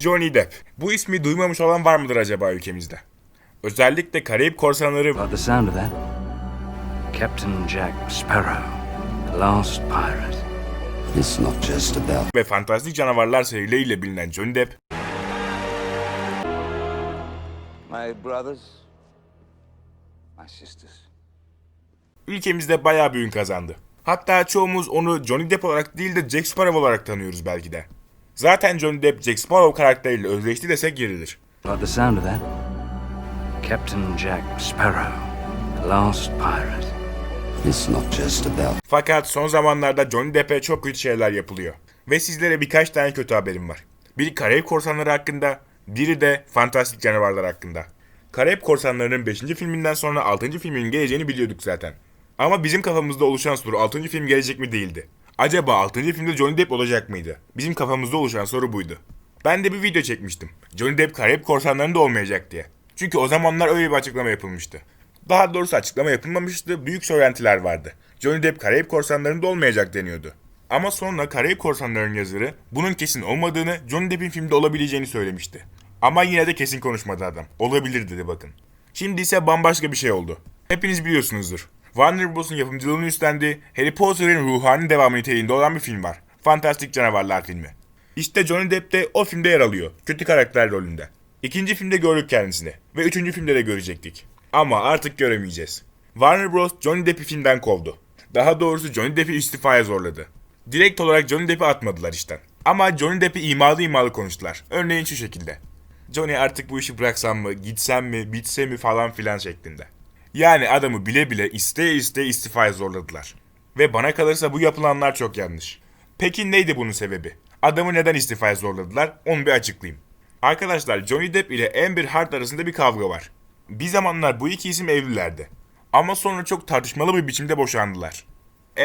Johnny Depp. Bu ismi duymamış olan var mıdır acaba ülkemizde? Özellikle Karayip Korsanları By the sound of that, Captain Jack Sparrow, the last pirate. It's not just about ve fantastik canavarlar serileriyle bilinen Johnny Depp, My brothers, my sisters. Ülkemizde bayağı bir ün kazandı. Hatta çoğumuz onu Johnny Depp olarak değil de Jack Sparrow olarak tanıyoruz belki de. Zaten Johnny Depp Jack Sparrow karakteriyle özdeşti desek yeridir. The sound of that, Captain Jack Sparrow, the last pirate. it's not just about Fakat son zamanlarda Johnny Depp'e çok kötü şeyler yapılıyor. Ve sizlere birkaç tane kötü haberim var. Biri Karayip Korsanları hakkında, biri de Fantastik Canavarlar hakkında. Karayip Korsanları'nın 5. filminden sonra 6. filmin geleceğini biliyorduk zaten. Ama bizim kafamızda oluşan soru 6. film gelecek mi değildi. Acaba 6. filmde Johnny Depp olacak mıydı? Bizim kafamızda oluşan soru buydu. Ben de bir video çekmiştim. Johnny Depp Karayip Korsanları'nda olmayacak diye. Çünkü o zamanlar öyle bir açıklama yapılmıştı. Daha doğrusu açıklama yapılmamıştı, büyük söylentiler vardı. Johnny Depp Karayip Korsanları'nda olmayacak deniyordu. Ama sonra Karayip Korsanları'nın yazarı bunun kesin olmadığını, Johnny Depp'in filmde olabileceğini söylemişti. Ama yine de kesin konuşmadı adam. Olabilir dedi bakın. Şimdi ise bambaşka bir şey oldu. Hepiniz biliyorsunuzdur. Bros'un yapımcılığını üstlendiği Harry Potter'ın ruhani devamı niteliğinde olan bir film var. Fantastik Canavarlar filmi. İşte Johnny Depp de o filmde yer alıyor. Kötü karakter rolünde. İkinci filmde gördük kendisini. Ve üçüncü filmde de görecektik. Ama artık göremeyeceğiz. Warner Bros. Johnny Depp'i filmden kovdu. Daha doğrusu Johnny Depp'i istifaya zorladı. Direkt olarak Johnny Depp'i atmadılar işten. Ama Johnny Depp'i imalı imalı konuştular. Örneğin şu şekilde. Johnny artık bu işi bıraksam mı, gitsem mi, bitse mi falan filan şeklinde. Yani adamı bile bile isteye isteye istifaya zorladılar. Ve bana kalırsa bu yapılanlar çok yanlış. Peki neydi bunun sebebi? Adamı neden istifaya zorladılar? Onu bir açıklayayım. Arkadaşlar Johnny Depp ile Amber Heard arasında bir kavga var. Bir zamanlar bu iki isim evlilerdi. Ama sonra çok tartışmalı bir biçimde boşandılar.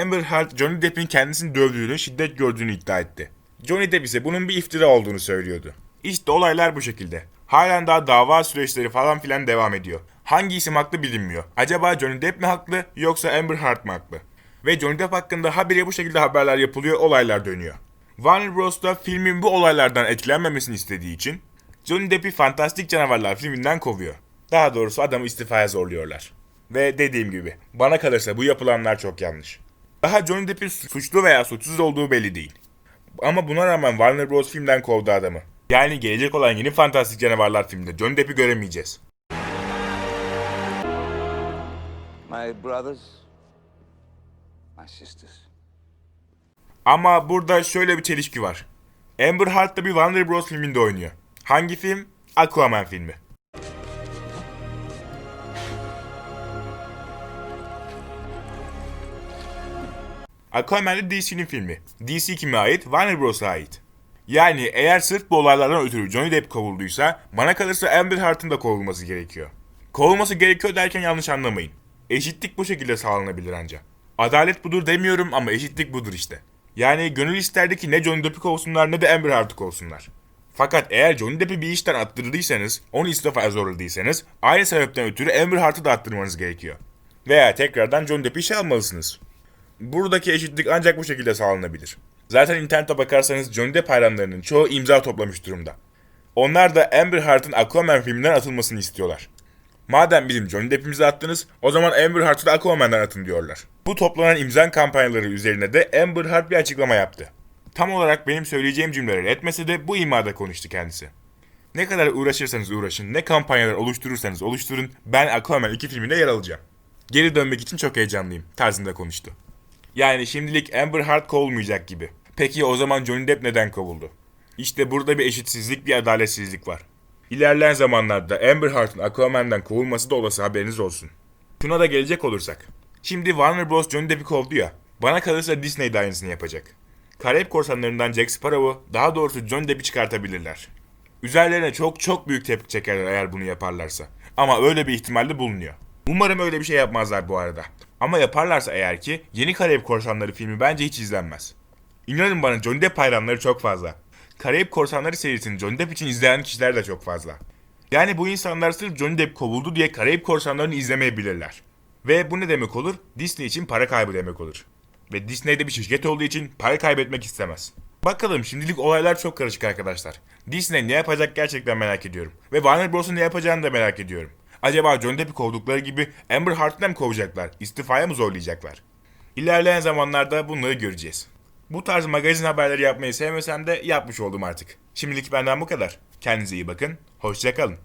Amber Heard Johnny Depp'in kendisini dövdüğünü, şiddet gördüğünü iddia etti. Johnny Depp ise bunun bir iftira olduğunu söylüyordu. İşte olaylar bu şekilde. Halen daha dava süreçleri falan filan devam ediyor. Hangi isim haklı bilinmiyor. Acaba Johnny Depp mi haklı yoksa Amber Heard mı haklı? Ve Johnny Depp hakkında habire bu şekilde haberler yapılıyor, olaylar dönüyor. Warner Bros. da filmin bu olaylardan etkilenmemesini istediği için Johnny Depp'i Fantastik Canavarlar filminden kovuyor. Daha doğrusu adamı istifaya zorluyorlar. Ve dediğim gibi bana kalırsa bu yapılanlar çok yanlış. Daha Johnny Depp'in suçlu veya suçsuz olduğu belli değil. Ama buna rağmen Warner Bros. filmden kovdu adamı. Yani gelecek olan yeni Fantastik Canavarlar filminde Johnny Depp'i göremeyeceğiz. My brothers, my sisters. Ama burada şöyle bir çelişki var. Amber Heard da bir Warner Bros. filminde oynuyor. Hangi film? Aquaman filmi. Aquaman de DC'nin filmi. DC kime ait? Warner Bros'a ait. Yani eğer sırf bu olaylardan ötürü Johnny Depp kovulduysa bana kalırsa Amber Heard'ın da kovulması gerekiyor. Kovulması gerekiyor derken yanlış anlamayın. Eşitlik bu şekilde sağlanabilir ancak. Adalet budur demiyorum ama eşitlik budur işte. Yani gönül isterdi ki ne Johnny Depp'i kovsunlar ne de Amber Heard'ı kovsunlar. Fakat eğer Johnny Depp'i bir işten attırdıysanız, onu istifaya zorladıysanız aynı sebepten ötürü Amber Heard'ı da attırmanız gerekiyor. Veya tekrardan Johnny Depp'i işe almalısınız. Buradaki eşitlik ancak bu şekilde sağlanabilir. Zaten internete bakarsanız Johnny Depp hayranlarının çoğu imza toplamış durumda. Onlar da Amber Heard'ın Aquaman filminden atılmasını istiyorlar. Madem bizim Johnny Depp'imizi attınız, o zaman Amber Heard'ı da Aquaman'dan atın diyorlar. Bu toplanan imza kampanyaları üzerine de Amber Heard bir açıklama yaptı. Tam olarak benim söyleyeceğim cümleleri etmese de bu imada konuştu kendisi. Ne kadar uğraşırsanız uğraşın, ne kampanyalar oluşturursanız oluşturun, ben Aquaman 2 filminde yer alacağım. Geri dönmek için çok heyecanlıyım tarzında konuştu. Yani şimdilik Amber Heard kovulmayacak gibi. Peki o zaman Johnny Depp neden kovuldu? İşte burada bir eşitsizlik, bir adaletsizlik var. İlerleyen zamanlarda Amber Heard'ın Aquaman'dan kovulması da olası haberiniz olsun. Şuna da gelecek olursak. Şimdi Warner Bros. Johnny Depp'i kovdu ya. Bana kalırsa Disney de aynısını yapacak. Karayip korsanlarından Jack Sparrow'u, daha doğrusu Johnny Depp'i çıkartabilirler. Üzerlerine çok çok büyük tepki çekerler eğer bunu yaparlarsa. Ama öyle bir ihtimal de bulunuyor. Umarım öyle bir şey yapmazlar bu arada. Ama yaparlarsa eğer ki yeni Karayip Korsanları filmi bence hiç izlenmez. İnanın bana Johnny Depp hayranları çok fazla. Karayip Korsanları serisini Johnny Depp için izleyen kişiler de çok fazla. Yani bu insanlar sırf Johnny Depp kovuldu diye Karayip Korsanları'nı izlemeyebilirler. Ve bu ne demek olur? Disney için para kaybı demek olur. Ve Disney'de bir şirket olduğu için para kaybetmek istemez. Bakalım şimdilik olaylar çok karışık arkadaşlar. Disney ne yapacak gerçekten merak ediyorum. Ve Warner Bros'un ne yapacağını da merak ediyorum. Acaba Johnny Depp'i kovdukları gibi Amber Heard'ı mı kovacaklar? İstifaya mı zorlayacaklar? İlerleyen zamanlarda bunları göreceğiz. Bu tarz magazin haberleri yapmayı sevmesem de yapmış oldum artık. Şimdilik benden bu kadar. Kendinize iyi bakın. Hoşçakalın.